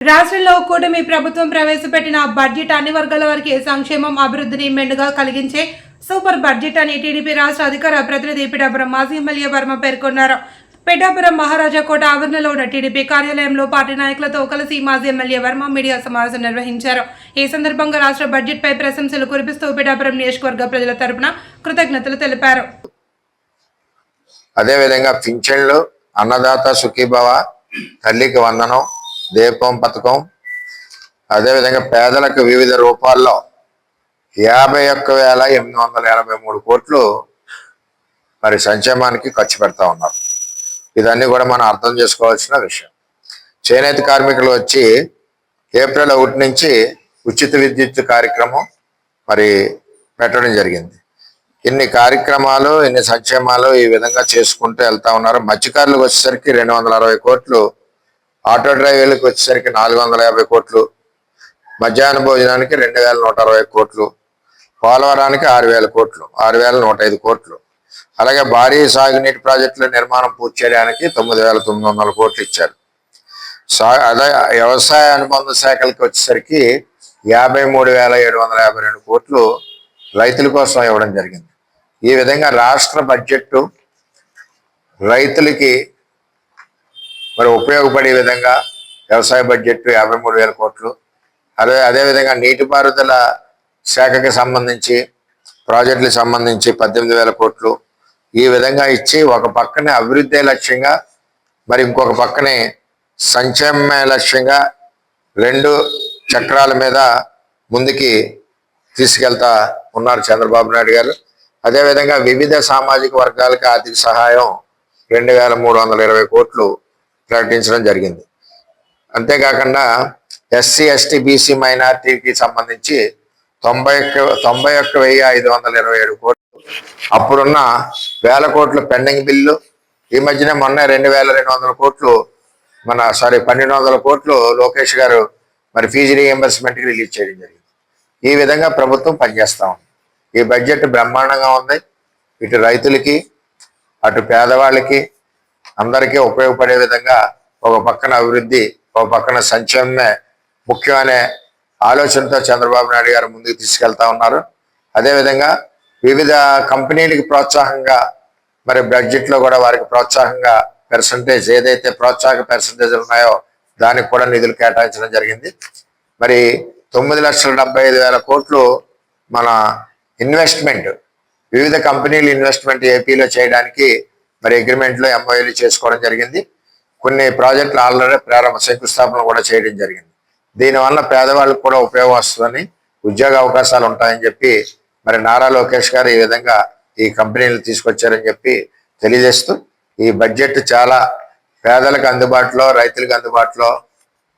రాష్ట్రంలో కూటమి ప్రభుత్వం ప్రవేశపెట్టిన బడ్జెట్ అన్ని వర్గాల వారికి సంక్షేమం అభివృద్ధిని మెండుగా కలిగించే సూపర్ బడ్జెట్ అని టీడీపీ రాష్ట్ర అధికార ప్రతినిధి పిఠాపురం మాజీ ఎమ్మెల్యే వర్మ పేర్కొన్నారు. పిఠాపురం మహారాజా కోట ఆవరణలో ఉన్న టీడీపీ కార్యాలయంలో పార్టీ నాయకులతో కలిసి మాజీ ఎమ్మెల్యే వర్మ మీడియా సమావేశం నిర్వహించారు. ఈ సందర్భంగా రాష్ట్ర బడ్జెట్ పై ప్రశంసలు కురిపిస్తూ పిఠాపురం నియోజకవర్గ ప్రజల తరపున కృతజ్ఞతలు తెలిపారు. అదేవిధంగా పింఛన్లు అన్నదాత సుఖీభవ తల్లికి వందనం దీపం పథకం? అదేవిధంగా పేదలకు వివిధ రూపాల్లో యాభై ఒక్క వేల ఎనిమిది వందల ఎనభై మూడు కోట్లు మరి సంక్షేమానికి ఖర్చు పెడతా ఉన్నారు. ఇదన్నీ కూడా మనం అర్థం చేసుకోవాల్సిన విషయం. చేనేత కార్మికులు వచ్చి ఏప్రిల్ ఒకటి నుంచి ఉచిత విద్యుత్ కార్యక్రమం మరి పెట్టడం జరిగింది. ఇన్ని కార్యక్రమాలు ఇన్ని సంక్షేమాలు ఈ విధంగా చేసుకుంటూ వెళ్తా ఉన్నారు. మత్స్యకారులకు వచ్చేసరికి రెండు వందల అరవై కోట్లు ఆటో డ్రైవర్లకు వచ్చేసరికి నాలుగు వందల యాభై కోట్లు మధ్యాహ్న భోజనానికి రెండు వేల నూట అరవై కోట్లు పోలవరానికి ఆరు వేల కోట్లు ఆరు వేల నూట ఐదు కోట్లు. అలాగే భారీ సాగునీటి ప్రాజెక్టుల నిర్మాణం పూర్తి చేయడానికి తొమ్మిది వేల తొమ్మిది వందల కోట్లు ఇచ్చారు. సా అదే వ్యవసాయ అనుబంధ శాఖలకు వచ్చేసరికి యాభై మూడు వేల ఏడు వందల యాభై రెండు కోట్లు రైతుల కోసం ఇవ్వడం జరిగింది. ఈ విధంగా రాష్ట్ర బడ్జెట్ రైతులకి మరి ఉపయోగపడే విధంగా వ్యవసాయ బడ్జెట్ యాభై మూడు వేల కోట్లు. అదే అదేవిధంగా నీటిపారుదల శాఖకి సంబంధించి ప్రాజెక్టులకు సంబంధించి పద్దెనిమిది వేల కోట్లు. ఈ విధంగా ఇచ్చి ఒక పక్కనే అభివృద్ధి లక్ష్యంగా మరి ఇంకొక పక్కనే సంక్షేమ లక్ష్యంగా రెండు చక్రాల మీద ముందుకి తీసుకెళ్తా ఉన్నారు చంద్రబాబు నాయుడు గారు. అదేవిధంగా వివిధ సామాజిక వర్గాలకు ఆర్థిక సహాయం రెండు వేల మూడు వందల ఇరవై కోట్లు ప్రకటించడం జరిగింది. అంతేకాకుండా ఎస్సీ ఎస్టీ బీసీ మైనార్టీకి సంబంధించి తొంభై ఒక్క తొంభై ఒక్క వెయ్యి ఐదు వందల ఇరవై ఏడు కోట్లు. అప్పుడున్న వేల కోట్లు పెండింగ్ బిల్లు ఈ మధ్యనే మొన్న రెండు వేల రెండు వందల కోట్లు మన సారీ పన్నెండు వందల కోట్లు లోకేష్ గారు మరి ఫీజు రీఎంబర్స్మెంట్కి రిలీజ్ చేయడం జరిగింది. ఈ విధంగా ప్రభుత్వం పనిచేస్తూ ఉంది. ఈ బడ్జెట్ బ్రహ్మాండంగా ఉంది. ఇటు రైతులకి అటు పేదవాళ్ళకి అందరికీ ఉపయోగపడే విధంగా ఒక పక్కన అభివృద్ధి ఒక పక్కన సంక్షేమమే ముఖ్యమనే ఆలోచనతో చంద్రబాబు నాయుడు గారు ముందుకు తీసుకెళ్తా ఉన్నారు. అదేవిధంగా వివిధ కంపెనీలకి ప్రోత్సాహంగా మరి బడ్జెట్లో కూడా వారికి ప్రోత్సాహంగా పెర్సంటేజ్ ఏదైతే ప్రోత్సాహక పర్సంటేజ్ ఉన్నాయో దానికి కూడా నిధులు కేటాయించడం జరిగింది. మరి తొమ్మిది లక్షల డెబ్బై ఐదు వేల కోట్లు మన ఇన్వెస్ట్మెంట్ వివిధ కంపెనీలు ఇన్వెస్ట్మెంట్ ఏపీలో చేయడానికి మరి అగ్రిమెంట్లో ఎంఓఏలు చేసుకోవడం జరిగింది. కొన్ని ప్రాజెక్టులు ఆల్రెడీ ప్రారంభ శంకుస్థాపన కూడా చేయడం జరిగింది. దీనివల్ల పేదవాళ్ళకు కూడా ఉపయోగం వస్తుందని ఉద్యోగ అవకాశాలు ఉంటాయని చెప్పి మరి నారా లోకేష్ గారు ఈ విధంగా ఈ కంపెనీలు తీసుకొచ్చారని చెప్పి తెలియజేస్తూ ఈ బడ్జెట్ చాలా పేదలకు అందుబాటులో రైతులకు అందుబాటులో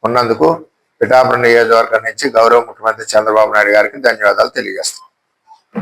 ఉన్నందుకు పిఠాపురం నియోజకవర్గం నుంచి గౌరవ ముఖ్యమంత్రి చంద్రబాబు నాయుడు గారికి ధన్యవాదాలు తెలియజేస్తాం